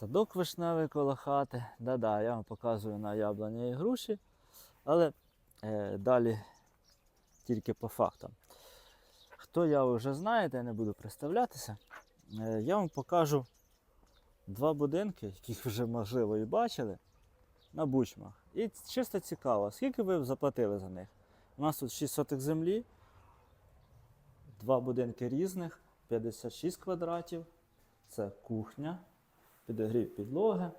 Садок вишневий коло хати. Да-да, я вам показую на яблуні і груші. Але е, далі тільки по фактам. Хто я вже знаєте, я не буду представлятися. Е, я вам покажу два будинки, яких вже можливо і бачили, на бучмах. І чисто цікаво, скільки ви заплатили за них? У нас тут 6 сотих землі, два будинки різних, 56 квадратів. Це кухня, підогрів підлоги,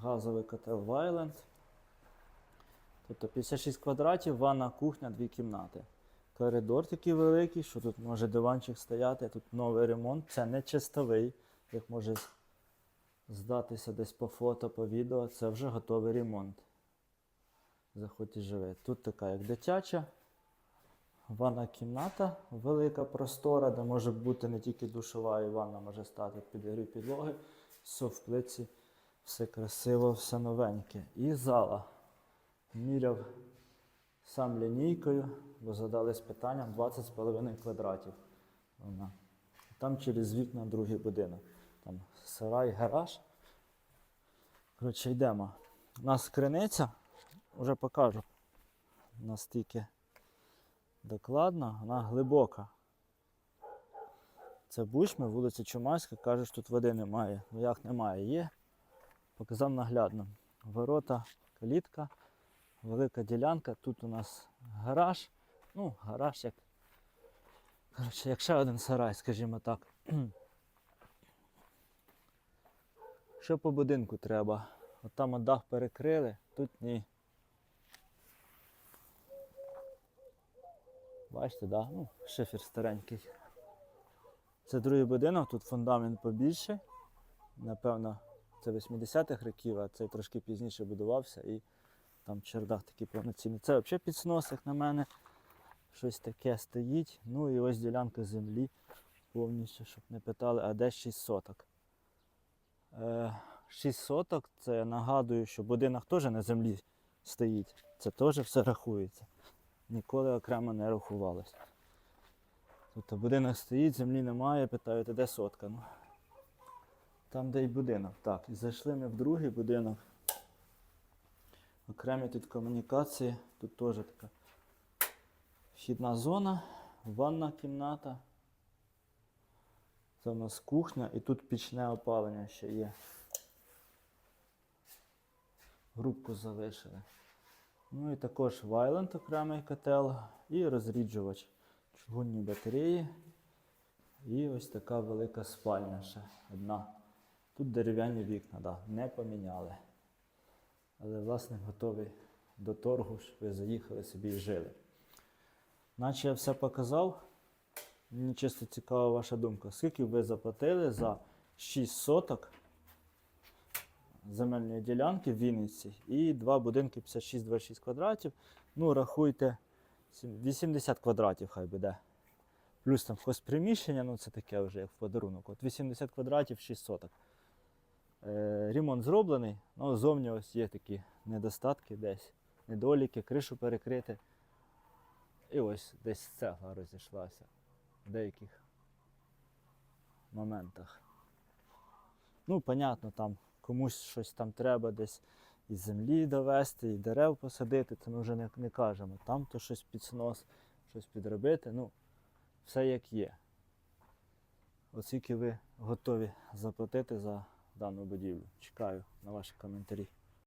газовий котел Вайленд. Тобто 56 квадратів, ванна, кухня, дві кімнати. Коридор такий великий, що тут може диванчик стояти, тут новий ремонт. Це не чистовий, як може здатися десь по фото, по відео. Це вже готовий ремонт. Заходь і живи. Тут така як дитяча. Ванна кімната велика, простора, де може бути не тільки душова, і ванна може стати підігрів підлоги. Все в плиці, все красиво, все новеньке. І зала. Міряв сам лінійкою, бо задались питанням 20,5 квадратів. Вона. Там через вікна другий будинок. Там сарай, гараж. Коротше, йдемо. У нас криниця, вже покажу. Настільки докладно, вона глибока. Це бучми, вулиця Чумайська, кажуть, тут води немає. Ну як немає? Є. Показав наглядно. Ворота, калітка, велика ділянка. Тут у нас гараж. Ну, гараж як. Коротше, як ще один сарай, скажімо так. Що по будинку треба? От там от дах перекрили, тут ні. Бачите, да? ну, шифер старенький. Це другий будинок, тут фундамент побільший. Напевно, це 80-х років, а цей трошки пізніше будувався і там чердак такий повноцінний. Це взагалі підснос, як на мене. Щось таке стоїть. Ну і ось ділянка землі повністю, щоб не питали, а де 6 соток. Е, 6 соток, це нагадую, що будинок теж на землі стоїть. Це теж все рахується. Ніколи окремо не рахувалось. Тобто будинок стоїть, землі немає, питають, де сотка? Ну, там, де й будинок. Так, і зайшли ми в другий будинок. Окремі тут комунікації, тут теж така вхідна зона, ванна кімната. Це у нас кухня і тут пічне опалення ще є. Грубку залишили. Ну і також Вайленд окремий котел і розріджувач. Чугунні батареї. І ось така велика спальня ще одна. Тут дерев'яні вікна, да, не поміняли. Але власник готовий до торгу, щоб ви заїхали собі і жили. Наче я все показав. Мені чисто цікава ваша думка. Скільки ви заплатили за 6 соток земельної ділянки в Вінниці і два будинки 56-26 квадратів. Ну, рахуйте, 80 квадратів хай буде. Плюс там хозприміщення, ну це таке вже як в подарунок. От 80 квадратів 6 соток. Е, ремонт зроблений, ну зовні ось є такі недостатки десь, недоліки, кришу перекрити. І ось десь цегла розійшлася в деяких моментах. Ну, понятно, там комусь щось там треба десь і землі довести, і дерев посадити, це ми вже не, не кажемо. Там то щось під снос, щось підробити. Ну, все як є. Оскільки ви готові заплатити за дану будівлю. Чекаю на ваші коментарі.